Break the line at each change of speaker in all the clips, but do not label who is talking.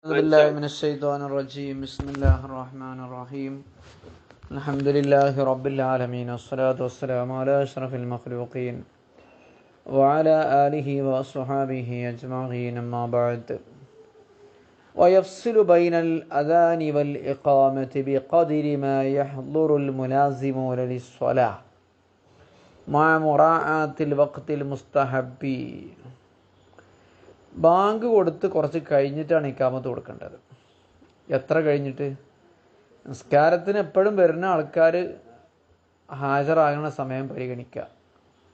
أعوذ بالله من الشيطان الرجيم. بسم الله الرحمن الرحيم. الحمد لله رب العالمين والصلاة والسلام على أشرف المخلوقين وعلى آله وأصحابه أجمعين أما بعد. ويفصل بين الأذان والإقامة بقدر ما يحضر الملازمون للصلاة مع مراعاة الوقت المستحب. Bank കൊടുത്ത് കുറച്ച് കഴിഞ്ഞിട്ടാണ് ഇക്കാമത്ത് കൊടുക്കേണ്ടത്. എത്ര കഴിഞ്ഞിട്ട്? നിസ്കാരത്തിന് എപ്പോഴും വരുന്ന ആൾക്കാർ ഹാജരാകുന്ന സമയം പരിഗണിക്കുക.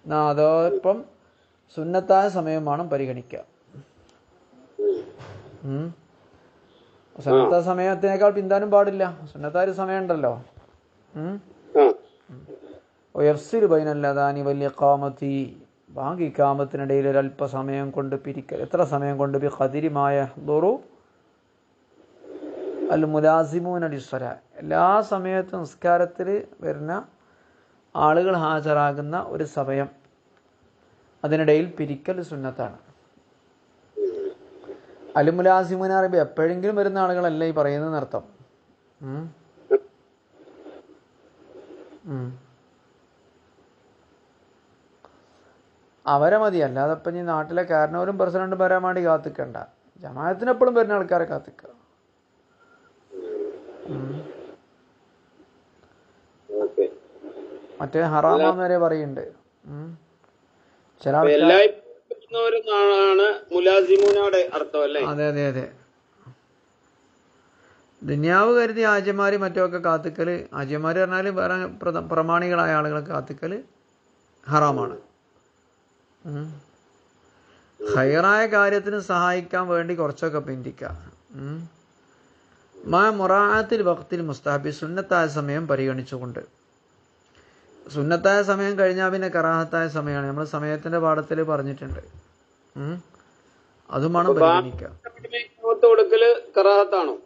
എന്നാൽ അതോടൊപ്പം സുന്നത്തായ സമയമാണ് പരിഗണിക്കുക. സുന്നത്ത സമയത്തിനേക്കാൾ പിന്താനും പാടില്ല. സുന്നത്തായ ഒരു സമയമുണ്ടല്ലോ. ഉം.
സി
ഒയഫ്സിൽ ബൈനല്ലതാനി വലിയ കാമത്തി ബാങ്ക് ഇക്കാമത്തിനിടയിൽ ഒരല്പസമയം കൊണ്ട് പിരിക്കൽ. എത്ര സമയം കൊണ്ട്? ബി ഖതിരിമായ ദുറു അൽ മുലാസിമൂൻ അലിസ്വര എല്ലാ സമയത്തും നിസ്കാരത്തിൽ വരുന്ന ആളുകൾ ഹാജരാകുന്ന ഒരു സമയം. അതിനിടയിൽ പിരിക്കൽ സുന്നത്താണ്. അൽ മുലാസിമൂൻ അറിയുമ്പോൾ എപ്പോഴെങ്കിലും വരുന്ന ആളുകളല്ല ഈ പറയുന്നതെന്ന് അവരെ മതി. അല്ലാതെ ഇപ്പം ഈ നാട്ടിലെ കാരണവരും പ്രസിഡന്റും വരാൻ വേണ്ടി കാത്തിക്കണ്ട. ജമാഅത്തിന് എപ്പോഴും വരുന്ന ആൾക്കാരെ കാത്തിക്കുക. മറ്റേ ഹറാമാന്ന് വരെ പറയുന്നുണ്ട്. ചില അതെ അതെ അതെ. ദുന്യാവ് കരുതി ആചമാര് മറ്റുമൊക്കെ കാത്തിക്കൽ. ആചമാര് പറഞ്ഞാൽ വേറെ പ്രമാണികളായ ആളുകളെ കാത്തിക്കൽ ഹറാമാണ്. ഹൈറായ കാര്യത്തിന് സഹായിക്കാൻ വേണ്ടി കുറച്ചൊക്കെ പിന്തിക്കുക. മാ മൊറാത്തിൽ വക്തിൽ മുസ്താബി സുന്നത്തായ സമയം പരിഗണിച്ചുകൊണ്ട്. സുന്നത്തായ സമയം കഴിഞ്ഞാൽ പിന്നെ കറാഹത്തായ സമയമാണ് നമ്മൾ സമയത്തിന്റെ പാഠത്തിൽ പറഞ്ഞിട്ടുണ്ട്. അതുമാണ് പരിഗണിക്കുക
കൊടുക്കൽ കറാഹത്താണോ?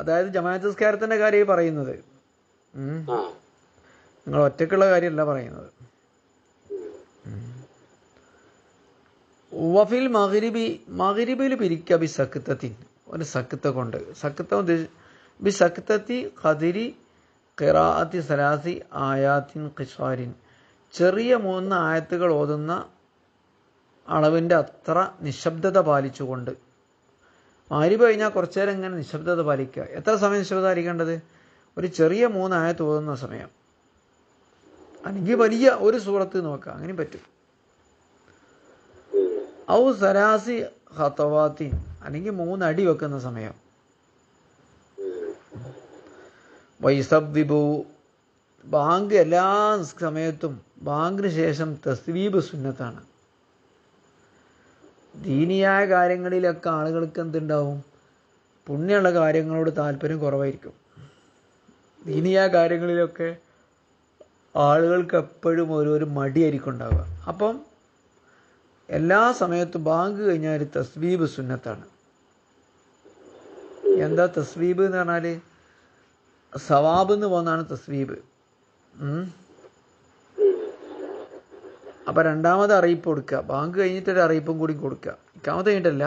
അതായത് ജമാഅത്ത് നിസ്കാരത്തിന്റെ കാര്യം പറയുന്നത്. നിങ്ങൾ ഒറ്റക്കുള്ള കാര്യമല്ല പറയുന്നത്. വഫിൽ മഹരിബി മഹരിബിൽ പിരിക്ക ബി സക്തത്തിൻ ഒരു സക്ത കൊണ്ട് ഉദ്ദേശി- ബി സക്തത്തി ഖദിരി ഖിറാഅത്തി സലാസി ആയാത്തിൻ ഖിസ്വാരിൻ ചെറിയ മൂന്ന് ആയത്തുകൾ ഓതുന്ന അളവിന്റെ അത്ര നിശബ്ദത പാലിച്ചുകൊണ്ട്. മാരിബ് കഴിഞ്ഞാൽ കുറച്ചു നേരം ഇങ്ങനെ നിശബ്ദത പാലിക്കുക. എത്ര സമയം നിശബ്ദത പാലിക്കേണ്ടത്? ഒരു ചെറിയ മൂന്നായ തോന്നുന്ന സമയം. അല്ലെങ്കിൽ വലിയ ഒരു സൂറത്ത് നോക്കാം. അങ്ങനെ പറ്റും. ഔ സരാസി ഹത്തവാത്തി അല്ലെങ്കിൽ മൂന്നടി വെക്കുന്ന സമയം. വൈസബ്ദിബു ബാങ്ക് എല്ലാ സമയത്തും ബാങ്കിന് ശേഷം തസ്വീബ് സുന്നത്താണ്. ദീനിയായ കാര്യങ്ങളിലൊക്കെ ആളുകൾക്ക് എന്തുണ്ടാവും? പുണ്യമുള്ള കാര്യങ്ങളോട് താല്പര്യം കുറവായിരിക്കും. ദീനിയായ കാര്യങ്ങളിലൊക്കെ ആളുകൾക്ക് എപ്പോഴും ഓരോരോ മടിയായിരിക്കും ഉണ്ടാവുക. അപ്പം എല്ലാ സമയത്തും ബാങ്ക് കഴിഞ്ഞാൽ ഒരു തസ്വീബ് സുന്നത്താണ്. എന്താ തസ്വീബ് എന്ന് പറഞ്ഞാൽ സവാബ് എന്ന് പോകുന്നതാണ് തസ്വീബ്. അപ്പൊ രണ്ടാമത് അറിയിപ്പ് കൊടുക്കുക. ബാങ്ക് കഴിഞ്ഞിട്ടൊരു അറിയിപ്പും കൂടി കൊടുക്കുക. ഇക്കാമത് കഴിഞ്ഞിട്ടല്ല.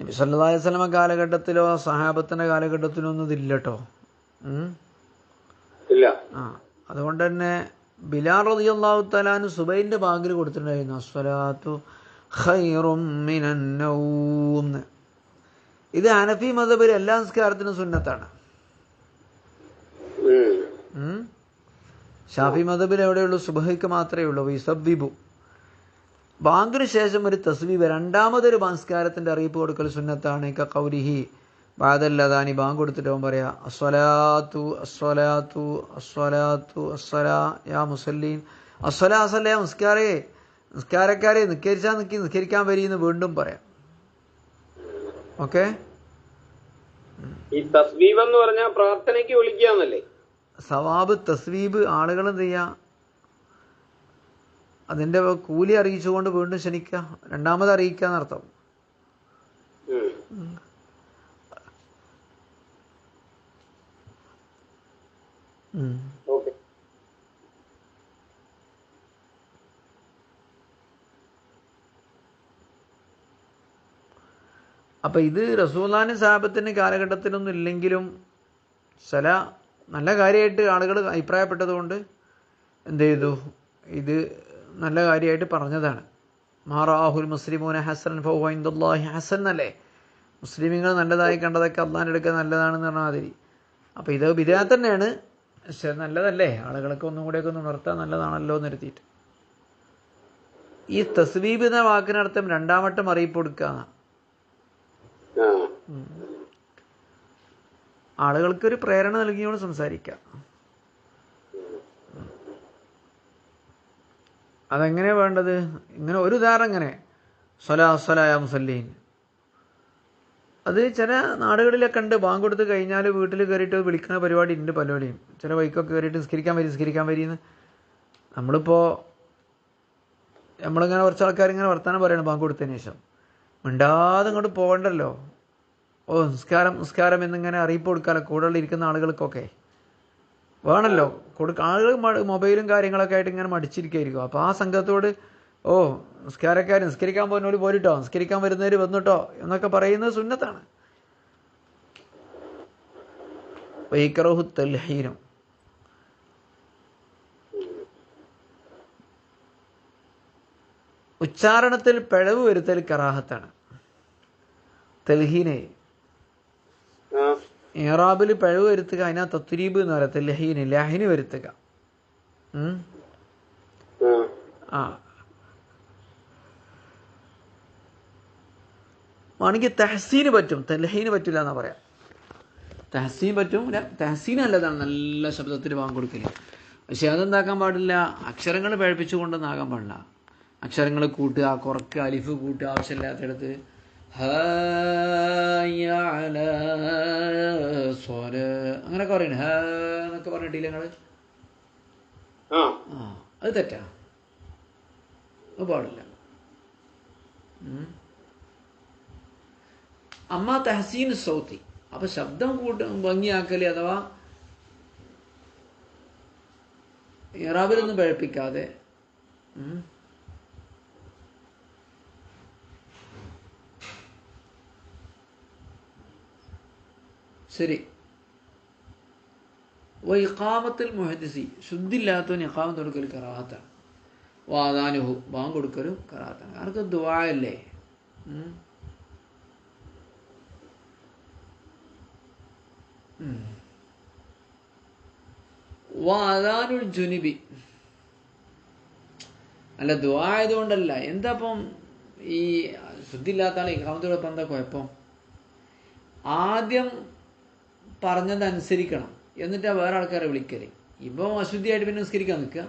നബി സല്ലല്ലാഹി വസല്ലമ കാലഘട്ടത്തിലോ സഹാബത്തിന്റെ കാലഘട്ടത്തിലോ ഒന്നും ഇതില്ല കേട്ടോ
ഇല്ല.
ആ അതുകൊണ്ട് തന്നെ ബിലാൽ റളിയല്ലാഹു തആലാന് സുബൈന്റെ ബാങ്കിൽ കൊടുത്തിട്ടുണ്ടായിരുന്നു. അസ്വലാത്തു ഖൈറും മിനൻ ഇത് അനഫി മതബിൽ എല്ലാ സംസ്കാരത്തിനും സുന്നത്താണ്. ഷാഫി മതബിൽ എവിടെയുള്ളൂ? സുബഹയ്ക്ക് മാത്രമേ ഉള്ളൂ. വിസബിബു ബാങ്കിന് ശേഷം ഒരു തസ്വീബ് രണ്ടാമതൊരു സംസ്കാരത്തിന്റെ അറിയിപ്പ് കൊടുക്കൽ സുന്നത്താണ് കൗരിഹി ബാദല്ലതാനി ബാങ്ക് കൊടുത്തിട്ട് അവൻ പറയാ അസ്വലാത്തു അസ്വലാത്തു അസ്വലാത്തു അസ്വലാ യാ മുസല്ലീൻ. അസ്വലാ അസല നിസ്കാരേ നിസ്കാരക്കാരെ നിസ്കരിച്ചാൽ നിൽക്കി നിസ്കരിക്കാൻ വരീന്ന് വീണ്ടും പറയാം. ഓക്കെ?
ഈ എന്ന് പറഞ്ഞാൽ പ്രാർത്ഥനയ്ക്ക് വിളിക്കാന്നല്ലേ?
സവാബ് തസ്വീബ് ആളുകൾ എന്ത് ചെയ്യുക അതിന്റെ കൂലി അറിയിച്ചുകൊണ്ട് വീണ്ടും ക്ഷണിക്കുക. രണ്ടാമത് അറിയിക്കുക എന്നർത്ഥം. അപ്പൊ ഇത് റസൂലാനി സാഹബത്തിന് കാലഘട്ടത്തിലൊന്നും ഇല്ലെങ്കിലും ചില നല്ല കാര്യമായിട്ട് ആളുകൾ അഭിപ്രായപ്പെട്ടതുകൊണ്ട് എന്ത് ചെയ്തു? ഇത് നല്ല കാര്യമായിട്ട് പറഞ്ഞതാണ്. മാറാഹുൽ മുസ്ലിമൂന ഹസൻ ഫൗഹൈന്ദുല്ലാഹി ഹസൻ എന്നല്ലേ മുസ്ലിമുകൾ നല്ലതായി കണ്ടതൊക്കെ അള്ളാന്റെ അടുക്ക നല്ലതാണെന്ന് പറഞ്ഞ മാതിരി. അപ്പോൾ ഇത് വിദ്യാർത്ഥി തന്നെയാണ്. പക്ഷെ നല്ലതല്ലേ? ആളുകൾക്ക് ഒന്നും കൂടെയൊക്കെ ഒന്ന് ഉണർത്താൻ നല്ലതാണല്ലോ എന്ന് ഈ തസ്വീബ് എന്ന വാക്കിനർത്ഥം രണ്ടാമട്ടം അറിയിപ്പ് കൊടുക്കുക
ആളുകൾക്ക്
ഒരു പ്രേരണ നൽകിയോണ്ട് സംസാരിക്കാം. അതെങ്ങനെ വേണ്ടത്? ഇങ്ങനെ ഒരു ഉദാഹരണം ഇങ്ങനെ. സ്വലാ സ്വലായ മുസല്ലീൻ. അത് ചില നാടുകളിലൊക്കെ ഉണ്ട്. ബാങ്ക് കൊടുത്ത് കഴിഞ്ഞാൽ വീട്ടിൽ കയറിയിട്ട് വിളിക്കുന്ന പരിപാടി ഉണ്ട് പലവരെയും ചില ബൈക്കൊക്കെ കയറിയിട്ട് നിസ്കരിക്കാൻ വരി നിസ്കരിക്കാൻ വരിന്ന് നമ്മളിപ്പോൾ നമ്മളിങ്ങനെ കുറച്ച് ആൾക്കാർ ഇങ്ങനെ വർത്താനം പറയണം ബാങ്ക് കൊടുത്തതിന് ശേഷം. മിണ്ടാതെ ഇങ്ങോട്ട് പോകണ്ടല്ലോ. ഓ നിസ്കാരം നിസ്കാരം എന്നിങ്ങനെ അറിയിപ്പ് കൊടുക്കാലോ? കൂടെ ഇരിക്കുന്ന ആളുകൾക്കൊക്കെ. വേണമല്ലോ കൊടുക്ക ആളുകൾ മൊബൈലും കാര്യങ്ങളൊക്കെ ആയിട്ട് ഇങ്ങനെ മടിച്ചിരിക്കുകയായിരിക്കും അപ്പോൾ ആ സംഘത്തോട് ഓ നിസ്കാരക്കാർ നിസ്കരിക്കാൻ പോകുന്നവർ പോരിട്ടോ. നിസ്കരിക്കാൻ വരുന്നവർ വന്നിട്ടോ. എന്നൊക്കെ പറയുന്നത് സുന്നത്താണ്. ഉച്ചാരണത്തിൽ പിഴവ് വരുത്തൽ കറാഹത്താണ്. തെൽഹീനെ ഇറാബിൽ പിഴവ് വരുത്തുക അതിനാ തത്രീബ് എന്ന് പറയത്തില്ല? ലഹീന് ലഹിന് വരുത്തുക.
ആ.
ആണെങ്കിൽ തെഹസീന് പറ്റും. ലഹീന് പറ്റില്ല എന്നാ പറയാം. തെഹസീൻ പറ്റും. തെഹസീൻ നല്ലതാണ്. നല്ല ശബ്ദത്തിൽ കൊടുക്കൽ. പക്ഷെ അതെന്താക്കാൻ പാടില്ല? അക്ഷരങ്ങൾ പഴപ്പിച്ചുകൊണ്ടെന്നാകാൻ പാടില്ല. അക്ഷരങ്ങൾ കൂട്ടുക കുറക്കുക അലിഫ് കൂട്ടുക ആവശ്യമില്ലാത്തടത്ത് ഹായ അല സ്വര അങ്ങനെയൊക്കെ പറയുന്നത് ഹ എന്നൊക്കെ പറഞ്ഞിട്ടില്ല നിങ്ങൾ?
ആ.
ആ അത് തെറ്റാ. അത് പാടില്ല. അമ്മ തഹസീൻ സൗത്തി. അപ്പൊ ശബ്ദം കൂട്ട ഭംഗിയാക്കൽ അഥവാ ഇറാബിലൊന്നും പഴപ്പിക്കാതെ ശരി. വൈഖാമത്തിൽ മുഹദിസി. ശുദ്ധില്ലാത്തവന് ഇഖാമത്ത് കൊടുക്കൽ കറാത്താണ് വാദാനുഹു ബാങ്ക് കൊടുക്കലും കറാത്താണ് ആർക്ക് ദുവായല്ലേ. വാദാനുൽ ജുനിബി. അല്ല ദുവായതുകൊണ്ടല്ല എന്താപ്പം ഈ ശുദ്ധില്ലാത്ത ആൾ ഇഖാമത്തോടൊപ്പം എന്താ കുഴപ്പം? ആദ്യം പറഞ്ഞത് അനുസരിക്കണം എന്നിട്ടാ വേറെ ആൾക്കാരെ വിളിക്കൽ. ഇപ്പം അശുദ്ധിയായിട്ട് പിന്നെ നിസ്കരിക്കാൻ നിൽക്കുക.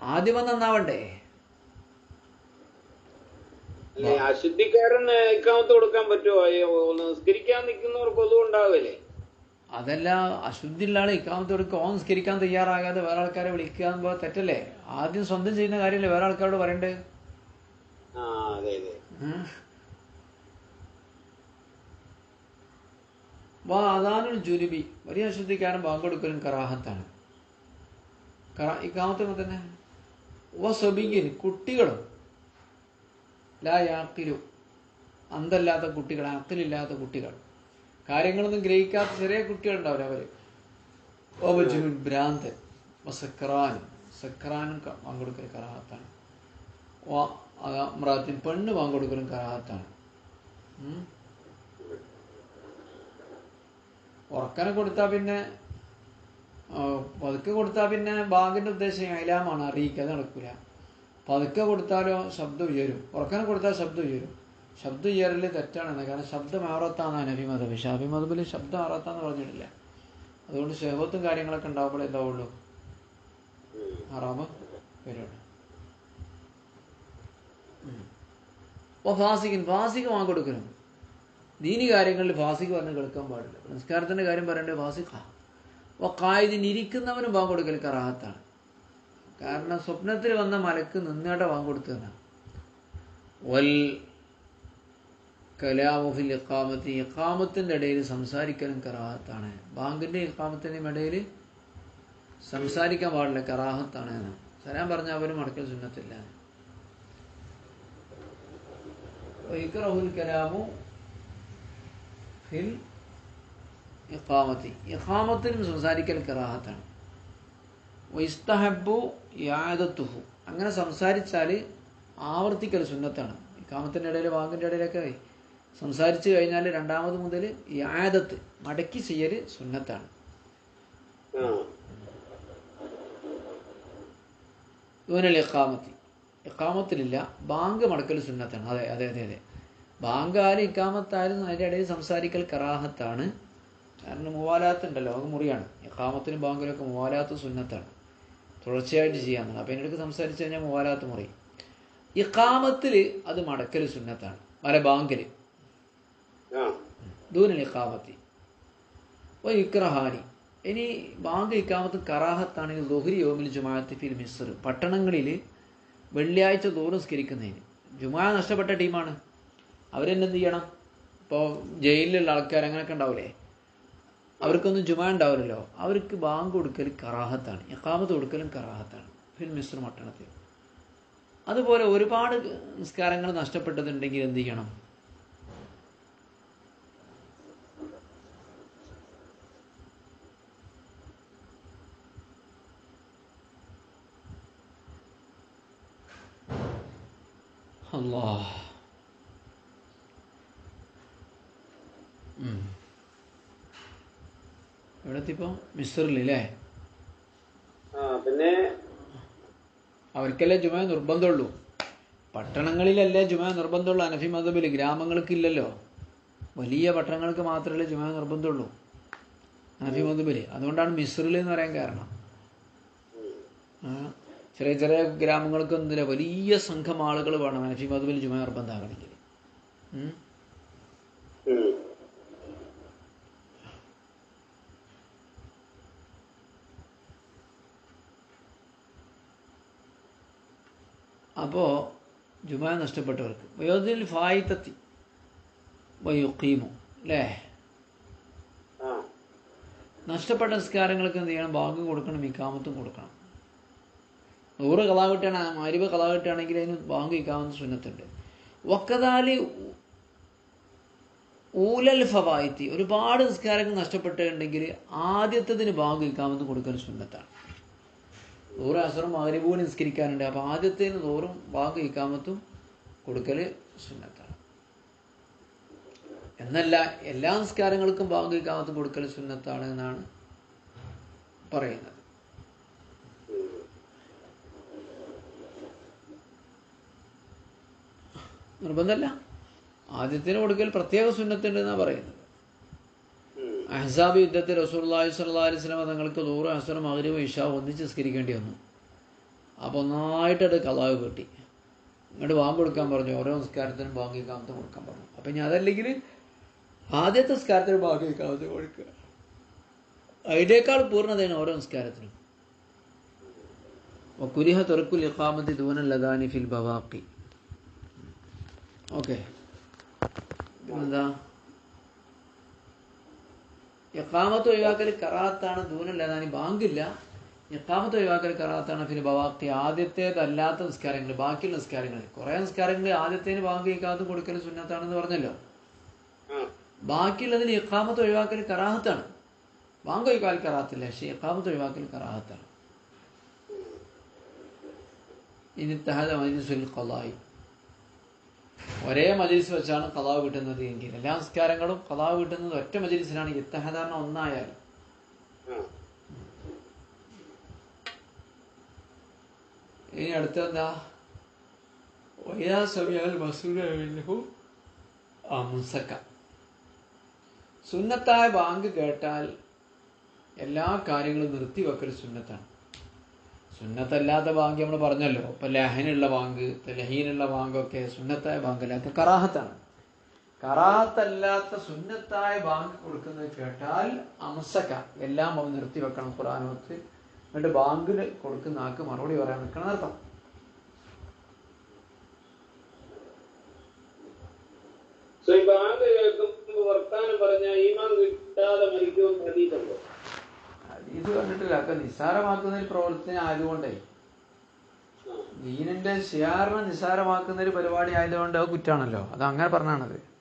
ആദ്യം നന്നാവണ്ടേ?
അല്ലെ അശുദ്ധിക്കാരൻ ഇക്കാമത്ത് കൊടുക്കാൻ പറ്റുമോ? ഈ നിസ്കരിക്കാൻ നിൽക്കുന്നവർക്ക് ഒന്നും ഉണ്ടാവില്ലേ?
അതല്ല അശുദ്ധി ഉള്ള ഇക്കാമത്ത് കൊടുക്കുക. ഓൻ നിസ്കരിക്കാൻ തയ്യാറാകാതെ വേറെ ആൾക്കാരെ വിളിക്കുക എന്ന് തെറ്റല്ലേ? ആദ്യം സ്വന്തം ചെയ്യുന്ന കാര്യമല്ലേ വേറെ ആൾക്കാരോട് പറയണ്ടേ
ആ അതെ അതെ
ഉം. വാ അതാനുൽ ജുനുബി. വലിയ അശുദ്ധിക്കാരൻ പങ്കെടുക്കലും കറാഹത്താണ്. കറാ ഇക്കാമത്തുമ്പോൾ തന്നെ. വ സബിഗിൻ കുട്ടികളും. ലാ യാക്കിലു അന്തല്ലാത്ത കുട്ടികൾ അക്കലില്ലാത്ത കുട്ടികൾ. കാര്യങ്ങളൊന്നും ഗ്രഹിക്കാത്ത ചെറിയ കുട്ടികളുണ്ടാവില്ല അവർ. ഓബജുൻ ഭ്രാന്ത്. സക്രാനും സക്രാനും പങ്കെടുക്കൽ കറാഹത്താണ്. ഓ അമ്രാത്തിൻ പെണ്ണ് പങ്കെടുക്കലും കറാഹത്താണ്. ഉറക്കനെ കൊടുത്താൽ പിന്നെ പതുക്കെ കൊടുത്താൽ പിന്നെ ബാങ്കിന്റെ ഉദ്ദേശം അയലാമാണ് അറിയിക്കാതെ നടക്കൂല. പതുക്കെ കൊടുത്താലോ ശബ്ദം ഉയരും. ഉറക്കനെ കൊടുത്താൽ ശബ്ദം ഉയരും. ശബ്ദം ഉയരൽ തെറ്റാണെന്ന്. കാരണം ശബ്ദം ആറത്താന്ന് അനബി ഷാഫി മതബിൽ ശബ്ദം ആറത്താന്ന് പറഞ്ഞിട്ടില്ല. അതുകൊണ്ട് ഷെഹബത്തും കാര്യങ്ങളൊക്കെ ഉണ്ടാവുമ്പോഴേ എന്താവുള്ളൂ? ആറാമ വരുള്ളൂ അപ്പോൾ ഫാസിഖിൻ ഫാസിഖ് വാങ്ങി കൊടുക്കണം ദീനി കാര്യങ്ങളിൽ ഫാസിഖ് പറഞ്ഞ് കേൾക്കാൻ പാടില്ല. നിസ്കാരത്തിന്റെ കാര്യം പറയേണ്ടത് ഫാസിഖ അപ്പോൾ കായതിന് ഇരിക്കുന്നവനും വാങ്ങി കൊടുക്കൽ കറാഹത്താണ്. കാരണം സ്വപ്നത്തിൽ വന്ന മലക്ക് നിന്നേടെ വാങ്ങി കൊടുത്തതാണ് വൽ കലാമുഫിൽ ഇക്കാമത്തി ഇക്കാമത്തിന്റെ ഇടയിൽ സംസാരിക്കലും കറാഹത്താണ്. ബാങ്കിന്റെ ഇക്കാമത്തിന്റെയും ഇടയിൽ സംസാരിക്കാൻ പാടില്ല കറാഹത്താണ് എന്ന്. സലാം പറഞ്ഞ അവരും മടക്കൽ സുന്നത്തില്ല. വൈക്റഹുൽ കലാമു ഫിൽ ഇഖാമത്തി. ഇഖാമത്തിനും സംസാരിക്കൽ കറാഹത്താണ്. വൈസ്തഹബു യാദത്തുഹു അങ്ങനെ സംസാരിച്ചാൽ ആവർത്തിക്കൽ സുന്നത്താണ്. ഇഖാമത്തിന്റെ ഇടയിൽ വാങ്ങിന്റെ ഇടയിലൊക്കെ സംസാരിച്ചു കഴിഞ്ഞാൽ രണ്ടാമത് മുതൽ യാദത്ത് മടക്കി ചെയ്യൽ സുന്നത്താണ്. ഇവനൽ ഇഖാമത്തി? ഇഖാമത്തിലില്ല ബാങ്ക് മടക്കൽ സുന്നത്താണ്. അതെ അതെ അതെ അതെ. ബാങ്ക് ആയാലും ഇക്കാമത്തായാലും അതിന്റെ ഇടയിൽ സംസാരിക്കൽ കറാഹത്താണ്. കാരണം മുവാലാത്ത് ഉണ്ടല്ലോ അത് മുറിയാണ്. ഇക്കാമത്തിനും ബാങ്കിലൊക്കെ മുവാലാത്ത് സുന്നത്താണ്. തുടർച്ചയായിട്ട് ചെയ്യാന്നാണ്. അപ്പം അതിന്റെ അടുത്ത് സംസാരിച്ച് കഴിഞ്ഞാൽ മുവാലാത്ത് മുറി. ഇക്കാമത്തിൽ അത് മടക്കൽ സുന്നത്താണ്. അല്ല ബാങ്കിൽ ദൂനൽ ഇഖാമത്തി. ഓ ഇക്രഹാനി. ഇനി ബാങ്ക് ഇക്കാമത്ത് കറാഹത്താണെങ്കിൽ ദുഹരി യോമിൽ ജുമാഅത്ത് ഫിൽ മിസ്ർ. പട്ടണങ്ങളിൽ വെള്ളിയാഴ്ച തോറും സ്കരിക്കുന്നതിന് ജുമാ നഷ്ടപ്പെട്ട ടീമാണ്. അവരെന്നെന്ത് ചെയ്യണം? ഇപ്പോൾ ജയിലിലുള്ള ആൾക്കാർ അങ്ങനെയൊക്കെ ഉണ്ടാവില്ലേ അവർക്കൊന്നും ജുമാ ഉണ്ടാവില്ലല്ലോ. അവർക്ക് ബാങ്ക് കൊടുക്കൽ കറാഹത്താണ്. ഇക്കാമത്ത് കൊടുക്കലും കറാഹത്താണ്. പിന്നെ മിസ്ർ മട്ടണത്തിൽ അതുപോലെ ഒരുപാട് നിസ്കാരങ്ങൾ നഷ്ടപ്പെട്ടതുണ്ടെങ്കിൽ എന്ത് ചെയ്യണം? അല്ലാ ഇവിടെ മിസ്റിലല്ലേ
പിന്നെ?
അവർക്കല്ലേ ജുമ നിർബന്ധമുള്ളൂ. പട്ടണങ്ങളിലല്ലേ ജുമ നിർബന്ധമുള്ളൂ. അനഫി മതബിൽ ഗ്രാമങ്ങൾക്കില്ലല്ലോ. വലിയ പട്ടണങ്ങൾക്ക് മാത്രമല്ലേ ജുമ നിർബന്ധമുള്ളൂ. അനഫി മതബിൽ അതുകൊണ്ടാണ് മിസ്റിൽ എന്ന് പറയാൻ കാരണം. ചെറിയ ചെറിയ ചെറിയ ഗ്രാമങ്ങൾക്കൊന്നുമില്ല. വലിയ സംഘം ആളുകൾ വേണം അനഫി മതബിൽ ജുമ നിർബന്ധമാകണമെങ്കിൽ അപ്പോൾ ജുമാ നഷ്ടപ്പെട്ടവർക്ക്. വയോധിൽ ഫായിത്തത്തി വയുക്കീമു അല്ലേ? നഷ്ടപ്പെട്ട നിസ്കാരങ്ങൾക്ക് എന്ത് ചെയ്യണം? ഭാഗ്യം കൊടുക്കണം ഇക്കാമത്തും കൊടുക്കണം. നൂറ് കലാകെട്ടാണ് കിട്ടുകയാണ് കലാകെട്ടാണെങ്കിൽ അതിന് ബാങ്ക് ഇക്കാമത്ത് സുന്നത്തുണ്ട്. വക്കതാലി ഊലൽ ഫവായിത്തി. ഒരുപാട് നിസ്കാരങ്ങൾ നഷ്ടപ്പെട്ടിട്ടുണ്ടെങ്കിൽ ആദ്യത്തതിന് ബാങ്ക് ഇക്കാമത്ത് കൊടുക്കാൻ സുന്നത്താണ്. നൂറ് അസറും മകരിപൂ നിസ്കരിക്കാനുണ്ട്. അപ്പോൾ ആദ്യത്തേന് നൂറും വാക്ക് ഇക്കാമത്തും കൊടുക്കൽ സുന്നത്താണ്. എന്നല്ല എല്ലാ നിസ്കാരങ്ങൾക്കും ബാങ്ക് ഇക്കാമത്തും കൊടുക്കൽ സുന്നത്താണ് എന്നാണ് പറയുന്നത്. നിർബന്ധമല്ല ആദ്യത്തിന് കൊടുക്കൽ പ്രത്യേക സുന്നത്തുണ്ട് എന്നാണ് പറയുന്നത്. അഹ്സാബ് യുദ്ധത്തിൽ റസൂർലാഹി സ്വല്ലാ അലൈഹി സ്വലമ തങ്ങൾക്ക് നൂറ് അസർ മകരവും ഇഷ ഒന്നിച്ച് സ്കരിക്കേണ്ടി വന്നു. അപ്പോൾ ഒന്നായിട്ടത് കലാവ് കെട്ടി. ഇങ്ങോട്ട് വാമ്പ് കൊടുക്കാൻ പറഞ്ഞു. ഓരോ നിസ്കാരത്തിനും ബാങ്കി കാമത്തും കൊടുക്കാൻ പറഞ്ഞു. അപ്പം ഞാൻ അതല്ലെങ്കിൽ ആദ്യത്തെ നിസ്കാരത്തിന് ബാങ്കി കാമത്ത് കൊടുക്കുക. അതിനേക്കാൾ പൂർണതയാണ് ഓരോ നിസ്കാരത്തിനും. കുരിഹ തുറക്കുൽ ഇഖാമത്തി ദൂനൽ ലദാനി ഫിൽ ബവാക്കി ഓക്കെ. പിന്നെന്താ ഇഖാമത്ത് ഒഴിവാക്കൽ കറാത്താണ് ദൂനല്ല ദൂനല്ലാതെ ബാങ്കില്ല. ഇഖാമത്ത് ഒഴിവാക്കൽ കറാത്താണ് പിന്നെ ബവാക്കി ആദ്യത്തേതല്ലാത്ത നിസ്കാരങ്ങൾ ബാക്കിയുള്ള നിസ്കാരങ്ങൾ. കുറേ നിസ്കാരങ്ങൾ ആദ്യത്തേന് ബാങ്ക് ഇക്കാമത്ത് കൊടുക്കൽ സുന്നത്താണെന്ന് പറഞ്ഞല്ലോ. ബാക്കിയുള്ളതിന് ഇഖാമത്ത് ഒഴിവാക്കൽ കറാഹത്താണ്. ബാങ്ക് ഒഴിവാക്കൽ കറാത്തില്ല പക്ഷേ ഇഖാമത്ത് ഒഴിവാക്കൽ കറാഹത്താണ്. ഇനി തഹദ സുൽ ഖലായി ഒരേ മജലിസ് വെച്ചാണ് കലാവ് കിട്ടുന്നത് എങ്കിൽ എല്ലാ സംസ്കാരങ്ങളും കലാവ് കിട്ടുന്നത് ഒറ്റ മജലിസിലാണ്. ഇത്തഹദാരണ ഒന്നായാൽ ഇനി അടുത്തെന്താ? വയാ സമയാൽ സുന്നത്തായ ബാങ്ക് കേട്ടാൽ എല്ലാ കാര്യങ്ങളും നിർത്തിവെക്കൽ സുന്നത്താണ്. സുന്നത്തല്ലാത്ത ബാങ്ക് നമ്മൾ പറഞ്ഞല്ലോ. ഇപ്പൊ ലഹനുള്ള ബാങ്ക് ലഹീനുള്ള ബാങ്കൊക്കെ സുന്നത്തായ ബാങ്കല്ല അതൊക്കെ കറാഹത്താണ്. കറാഹത്തല്ലാത്ത സുന്നത്തായ ബാങ്ക് കൊടുക്കുന്നത് കേട്ടാൽ അംസക്ക. എല്ലാം അവൻ നിർത്തി വെക്കണം ഖുറാനോത്ത് എന്നിട്ട് ബാങ്കിന് കൊടുക്കുന്ന ആൾക്ക് മറുപടി പറയാൻ നിൽക്കണം
ബാങ്ക് കേൾക്കുമ്പോ വർത്താനം പറഞ്ഞ ഈമാൻ കിട്ടാതെ മരിക്കുമെന്ന് ഹദീസുണ്ടോ
ഇത് കണ്ടിട്ടില്ല. ഒക്കെ നിസ്സാരമാക്കുന്ന ഒരു പ്രവർത്തനം ആയതുകൊണ്ടേ. ദീനിന്റെ ഷിയാറിനെ നിസ്സാരമാക്കുന്ന ഒരു പരിപാടി ആയതുകൊണ്ട് അത് കുറ്റാണല്ലോ. അത് അങ്ങനെ പറഞ്ഞാണത്.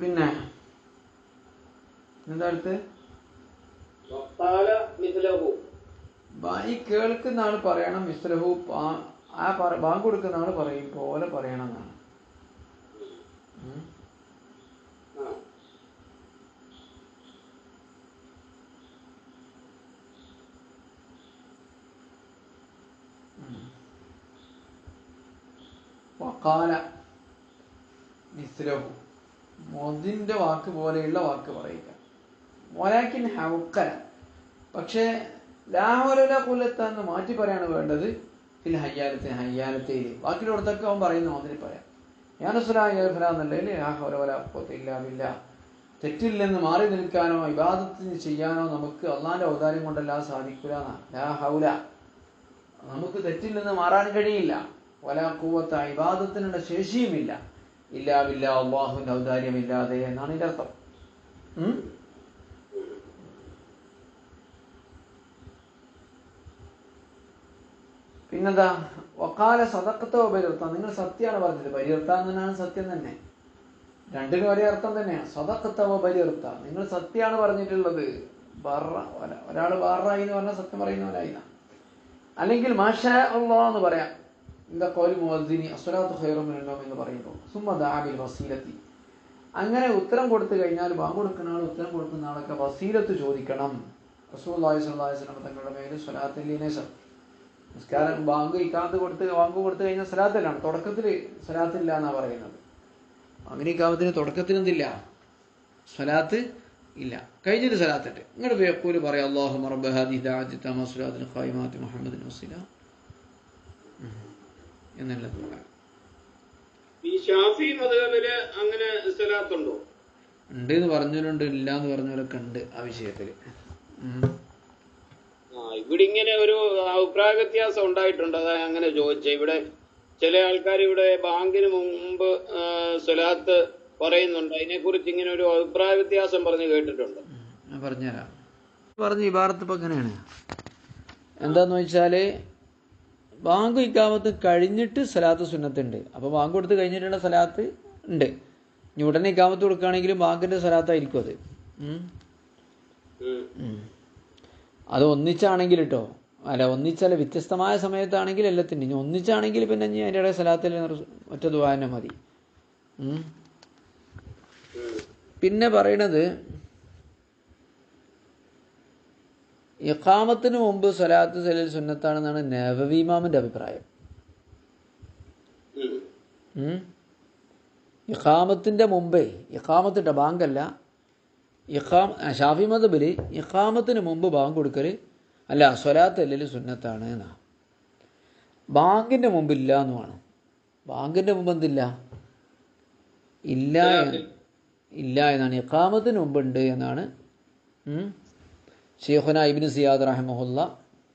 പിന്നെ എന്താ അടുത്ത്? ഈ കേൾക്കുന്ന ആൾ പറയണം മിസ്ലഹു ആ ബാങ്ക് കൊടുക്കുന്ന ആൾ പറയും പോലെ പറയണം എന്നാണ് വക്കാല മിസ്ലഹു മൊതിന്റെ വാക്ക് പോലെയുള്ള വാക്ക് പറയുക. മോലാക്കിൻ ഹൗക്കല. പക്ഷേ ലാഹോല കുലത്താന്ന് മാറ്റി പറയാണ് വേണ്ടത്. ഇൽ ഹയ്യാലത്തെ ഹയ്യാലത്തേൽ ബാക്കിയുള്ളടത്തൊക്കെ അവൻ പറയുന്ന മാതിരി പറയാം. ഞാനസുലാന്നല്ലേ ഇല്ല തെറ്റില്ലെന്ന് മാറി നിൽക്കാനോ ഇബാദത്തിന് ചെയ്യാനോ നമുക്ക് അള്ളാന്റെ ഔദാര്യം കൊണ്ടല്ല സാധിക്കൂല ലാഹൗല നമുക്ക് തെറ്റില്ലെന്ന് മാറാൻ കഴിയില്ല. വല കൂവത്ത ഇബാദത്തിനുള്ള ശേഷിയുമില്ല. ഇല്ലാവില്ല അള്ളാഹുവിന്റെ ഔദാര്യമില്ലാതെ എന്നാണ് ഇതിന്റെ അർത്ഥം പിന്നെന്താ? വക്കാല സതക്കത്തോ പരിവർത്ത നിങ്ങൾ സത്യമാണ് പറഞ്ഞത്. പരിവർത്ത എന്നാണ് സത്യം തന്നെ. രണ്ടിനും ഒരേ അർത്ഥം തന്നെയാണ് സതക്കത്തവ പരിവർത്ത നിങ്ങൾ സത്യമാണ് പറഞ്ഞിട്ടുള്ളത്. ഒരാൾ ബാറായി എന്ന് പറഞ്ഞാൽ സത്യം പറയുന്നവരായി അല്ലെങ്കിൽ മാഷ അള്ളാ എന്ന് പറയാം. എന്താ കോലി മുഅദ്ദിനി അസ്വലാത്തു ഖൈറുമിനോ എന്ന് പറയുമ്പോൾ. സുമ്മദാബിൽ വസീലത്തി. അങ്ങനെ ഉത്തരം കൊടുത്തു കഴിഞ്ഞാൽ ബാങ്ക് കൊടുക്കുന്ന ആൾ ഉത്തരം കൊടുക്കുന്ന ആളൊക്കെ വസീലത്ത് ചോദിക്കണം. റസൂലുള്ളാഹി സ്വല്ലല്ലാഹി അലൈഹി വസല്ലം തങ്ങളുടെ മേൽ സ്വലാത്തില്ലേനേശം നിസ്കാരം ബാങ്ക് ഇക്കാത്ത് കൊടുത്ത് ബാങ്ക് കൊടുത്തു കഴിഞ്ഞാൽ സലാത്തിലാണ് തുടക്കത്തിൽ സലാത്തില്ല എന്നാ പറയുന്നത്. അങ്ങനെ ഇക്കാമത്തിന് തുടക്കത്തിൽ എന്തില്ല? സലാത്ത് ഇല്ല. കഴിഞ്ഞിട്ട് സ്വലാത്തുണ്ട് ഇങ്ങോട്ട് വേക്കൂൽ പറയാം അള്ളാഹു മറബഹാദി ദാജിത്ത മസുലാത്തിന് ഖായിമാത്തി മുഹമ്മദിൻ വസീല. എന്നുള്ളത്
അങ്ങനെ
ഉണ്ട് എന്ന് പറഞ്ഞവരുണ്ട് ഇല്ല എന്ന് പറഞ്ഞവരൊക്കെ ഉണ്ട് ആ വിഷയത്തിൽ
ഇവിടെ ഇങ്ങനെ ഒരു അഭിപ്രായ വ്യത്യാസം ഉണ്ടായിട്ടുണ്ട്. അതാ അങ്ങനെ ചോദിച്ചത് ഇവിടെ ചില ആൾക്കാർ ഇവിടെ ബാങ്കിന് മുമ്പ് സ്വലാത്ത് പറയുന്നുണ്ട്. അതിനെക്കുറിച്ച് ഇങ്ങനെ ഒരു അഭിപ്രായ വ്യത്യാസം പറഞ്ഞ് കേട്ടിട്ടുണ്ട്.
പറഞ്ഞുതരാം. പറഞ്ഞ ഇബാറത്ത് ഇപ്പം എങ്ങനെയാണ്? എന്താന്ന് വെച്ചാൽ ബാങ്ക് ഇക്കാമത്ത് കഴിഞ്ഞിട്ട് സലാത്ത് സുന്നത്തുണ്ട്. അപ്പോൾ ബാങ്ക് കൊടുത്ത് കഴിഞ്ഞിട്ടുള്ള സലാത്ത് ഉണ്ട്. ഇനി ഉടനെ ഇക്കാമത്ത് കൊടുക്കുകയാണെങ്കിലും ബാങ്കിന്റെ സലാത്തായിരിക്കും അത്. അത് ഒന്നിച്ചാണെങ്കിൽ കേട്ടോ അല്ല ഒന്നിച്ചല്ല വ്യത്യസ്തമായ സമയത്താണെങ്കിൽ എല്ലാത്തിനും ഇനി ഒന്നിച്ചാണെങ്കിൽ പിന്നെ ഇനി അതിന്റെ ഇടയിൽ സ്ഥലത്തിൽ ഒറ്റ ദുവാന മതി. പിന്നെ പറയണത് ഇഖാമത്തിന് മുമ്പ് സ്വലാത്ത് സലിൽ സുന്നത്താണെന്നാണ് നവവീമാമിന്റെ അഭിപ്രായം. ഇഖാമത്തിന്റെ മുമ്പേ ഇഖാമത്തിന്റെ ബാങ്കല്ല ഇഖാം ഷാഫി മതബിൽ ഇഖാമത്തിന് മുമ്പ് ബാങ്ക് കൊടുക്കൽ അല്ല സ്വലാത്ത് അല്ലെങ്കിൽ സുന്നത്താണ് എന്നാ. ബാങ്കിന്റെ മുമ്പില്ല എന്നുമാണ് ബാങ്കിന്റെ മുമ്പ് എന്തില്ല? ഇല്ല ഇല്ല എന്നാണ്. ഇഖാമത്തിന് മുമ്പുണ്ട് എന്നാണ് ഷെയ്ഖുന ഇബ്നു സിയാദ് റഹ്മുല്ല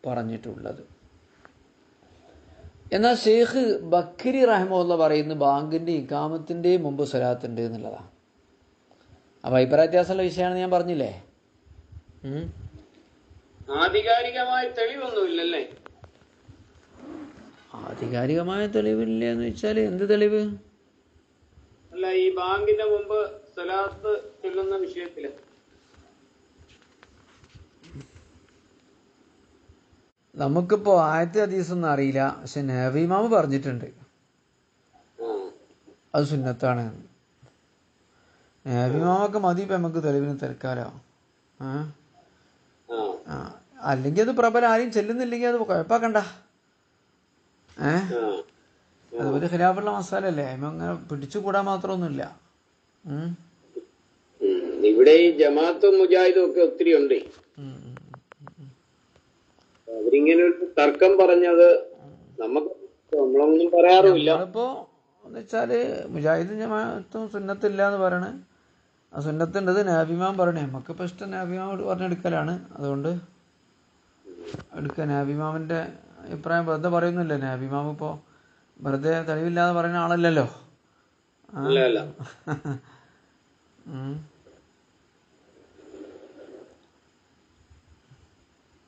പറഞ്ഞിട്ടുള്ളത്. എന്നാൽ ഷെയ്ഖ് ബക്കരി റഹ്മുല്ല പറയുന്നു ബാങ്കിന്റെ ഇക്കാമത്തിന്റെ മുമ്പ് സ്വലാത്തുണ്ട് എന്നുള്ളതാണ്. അപ്പൊ അഭിപ്രായ വ്യത്യാസമുള്ള വിഷയമാണ് ഞാൻ പറഞ്ഞില്ലേ.
ആധികാരികമായ തെളിവൊന്നുമില്ലല്ലേ?
ആധികാരികമായ തെളിവില്ല എന്ന് വെച്ചാൽ എന്ത് തെളിവ്?
അല്ല ഈ ബാങ്കിന്റെ മുമ്പ് സ്വലാത്ത് ചൊല്ലുന്ന വിഷയത്തിൽ.
നമുക്കിപ്പോ ആയത്തെ ഹദീസൊന്നും അറിയില്ല. പക്ഷെ നേവിമാമ് പറഞ്ഞിട്ടുണ്ട്. അത് സുന്നത്താണ്. നവീമാമൊക്കെ മതി ഇപ്പൊ നമുക്ക് തെളിവിന് തിരക്കാലോ. അല്ലെങ്കിൽ അത് പ്രബലം ആരെയും ചെല്ലുന്നില്ലെങ്കിൽ അത് കുഴപ്പാക്കണ്ട. ഏ. അതുപോലെ ഖിലാഫുള്ള മസാല അല്ലേ അങ്ങനെ പിടിച്ചുകൂടാൻ മാത്രമൊന്നുമില്ല.
ഇവിടെ ഈ ജമാഅത്തും മുജാഹിദും ഒക്കെ ഒത്തിരി ഉണ്ട്. അവരിങ്ങനെ ഒരു തർക്കം പറഞ്ഞത് നമുക്ക് നമ്മളൊന്നും പറയാറുമില്ല.
ഇപ്പോ എന്ന് വെച്ചാൽ മുജാഹിദ് ജമാഅത്തും സുന്നത്തില്ല എന്ന് പറയണ. ആ സുന്നത്തുണ്ടത് നാബിമാൻ പറയണേ നമുക്കിപ്പോൾ ഇഷ്ടം നാബിമാമോട് പറഞ്ഞെടുക്കലാണ് അതുകൊണ്ട് എടുക്കുക നാബിമാമിൻ്റെ അഭിപ്രായം വെറുതെ പറയുന്നില്ല നാബിമാം ഇപ്പോൾ വെറുതെ തെളിവില്ലാതെ പറയുന്ന ആളല്ലല്ലോ ആ.
അല്ല അല്ല
ഉം.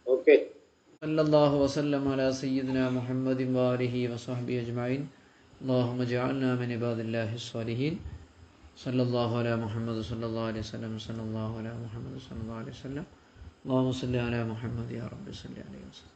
ഓക്കെ
صلى الله وسلم على سيدنا محمد وآله وصحبه أجمعين اللهم اجعلنا من عباد الله الصالحين സല്ലാഹു അല മുഹമ്മദ് സല്ലാ അലൈഹി സ്വലം സല്ലാഹു അല മുഹമ്മദ് സല്ലാ അലൈഹി സ്വലം അള്ളാഹു സല്ലി അല മുഹമ്മദ് യാ റബ്ബി സല്ലി അലൈഹി വസ്ലം